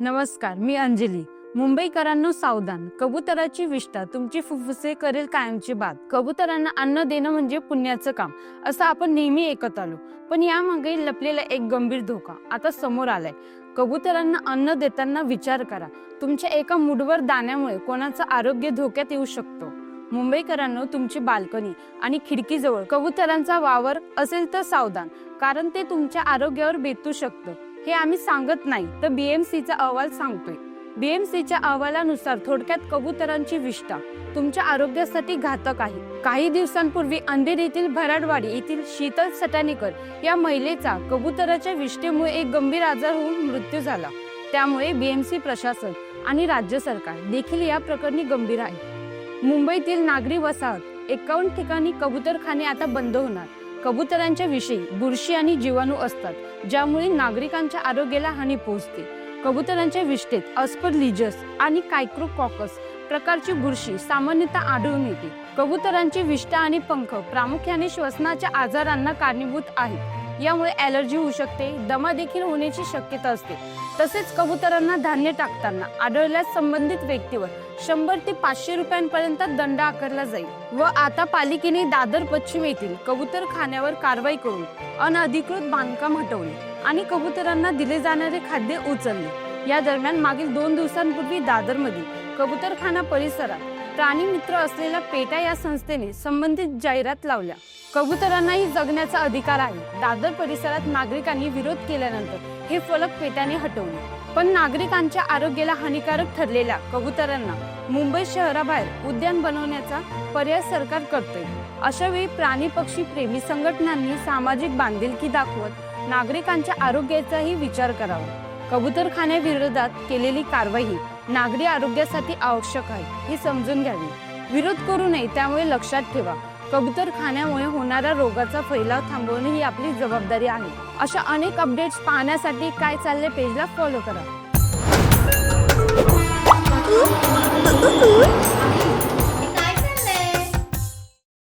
नमस्कार मी अंजली. मुंबईकरांनो सावधान. कबुतराची विष्ठा तुमची फुफ्फुसे करेल कायमची बात कबुतरांना अन्न देणं म्हणजे पुण्याचं काम असं आपण नेहमी ऐकत आलो. पण यामागे लपलेला एक गंभीर धोका आता समोर आलाय. कबुतरांना अन्न देताना विचार करा. तुमच्या एका मुठभर दाण्यामुळे कोणाचं आरोग्य धोक्यात येऊ शकतो? मुंबईकरांनो तुमची बाल्कनी आणि खिडकीजवळ कबुतरांचा वावर असेल तर सावधान कारण ते तुमच्या आरोग्यावर बेतू शकतं. हे आम्ही सांगत नाही. तर बीएमसीचा अहवाल सांगतोय. बीएमसीच्या अहवालानुसार थोडक्यात कबुतरांची विष्ठा तुमच्या आरोग्यासाठी घातक आहे. काही दिवसांपूर्वी अंधेर येथील भराडवाडी येथील शीतल सटाणेकर या महिलेचा कबुतराच्या विष्ठेमुळे एक गंभीर आजार होऊन मृत्यू झाला. त्यामुळे बीएमसी प्रशासन आणि राज्य सरकार देखील या प्रकरणी गंभीर आहे. मुंबईतील नागरी वसाहत एकावन्न ठिकाणी कबुतरखाने आता बंद होणार. कबुतरांच्या विषयी बुरशी आणि जीवाणू असतात ज्यामुळे नागरिकांच्या आरोग्याला हानी पोहोचते. कबुतरांच्या विष्ठेत अस्पर्लिजस आणि कायक्रोकॉकस प्रकारची बुरशी सामान्यतः आढळून येते. कबुतरांची विष्ठा आणि पंख प्रामुख्याने श्वसनाच्या आजारांना कारणीभूत आहेत. यामुळे ॲलर्जी होऊ शकते दमा देखील होण्याची शक्यता असते. तसेच कबुतरांना धान्य टाकताना आढळल्यास संबंधित व्यक्तीवर शंभर ते पाचशे रुपयांपर्यंत दंड आकारला जाईल व आता पालिकेने दादर पश्चिम येथील कबूतर खाण्यावर कारवाई करून अनधिकृत बांधकाम हटवले आणि कबुतरांना दिले जाणारे खाद्य उचलले. या दरम्यान मागील दोन दिवसांपूर्वी दादरमधील कबुतरखाना परिसरात प्राणी मित्र असलेल्या पेटा या संस्थेने संबंधित जाहिरात लावल्या. कबुतरांनाही जगण्याचा अधिकार आहे. दादर परिसरात नागरिकांनी विरोध केल्यानंतर हे फलक पेटाने हटवले. पण नागरिकांच्या आरोग्याला हानिकारक ठरलेल्या कबुतरांना मुंबई शहराबाहेर उद्यान बनवण्याचा पर्याय सरकार करते अशा वेळी प्राणी पक्षी प्रेमी संघटनांनी सामाजिक बांधिलकी दाखवत नागरिकांच्या आरोग्याचाही विचार करावा. कबुतरखान्याविरोधात केलेली कारवाई नागरी आरोग्यासाठी आवश्यक आहे हे समजून घ्यावी. विरोध करू नये त्यामुळे लक्षात ठेवा. कबूतरखान्यामुळे होणाऱ्या रोगाचा फैलाव थांबवणे ही आपली जबाबदारी आहे. अशा अनेक अपडेट्स पाहण्यासाठी काय चालले पेजला फॉलो करा.